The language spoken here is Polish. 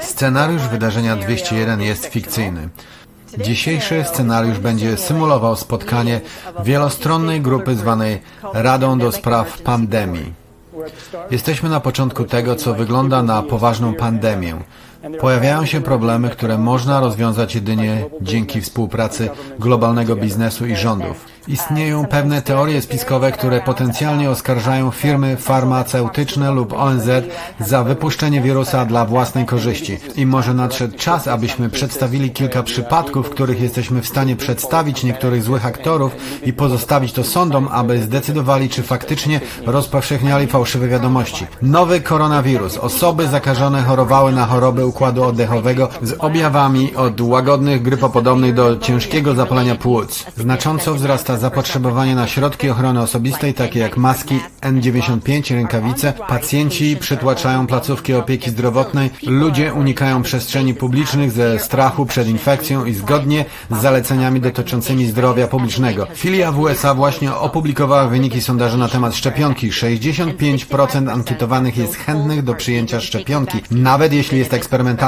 Scenariusz wydarzenia 201 jest fikcyjny. Dzisiejszy scenariusz będzie symulował spotkanie wielostronnej grupy zwanej Radą do Spraw Pandemii. Jesteśmy na początku tego, co wygląda na poważną pandemię. Pojawiają się problemy, które można rozwiązać jedynie dzięki współpracy globalnego biznesu i rządów. Istnieją pewne teorie spiskowe, które potencjalnie oskarżają firmy farmaceutyczne lub ONZ za wypuszczenie wirusa dla własnej korzyści. I może nadszedł czas, abyśmy przedstawili kilka przypadków, w których jesteśmy w stanie przedstawić niektórych złych aktorów i pozostawić to sądom, aby zdecydowali, czy faktycznie rozpowszechniali fałszywe wiadomości. Nowy koronawirus. Osoby zakażone chorowały na choroby układu oddechowego z objawami od łagodnych grypopodobnych do ciężkiego zapalenia płuc. Znacząco wzrasta zapotrzebowanie na środki ochrony osobistej, takie jak maski N95, rękawice. Pacjenci przytłaczają placówki opieki zdrowotnej. Ludzie unikają przestrzeni publicznych ze strachu przed infekcją i zgodnie z zaleceniami dotyczącymi zdrowia publicznego. Filia w USA właśnie opublikowała wyniki sondażu na temat szczepionki. 65% ankietowanych jest chętnych do przyjęcia szczepionki, nawet jeśli jest eksperymentalna.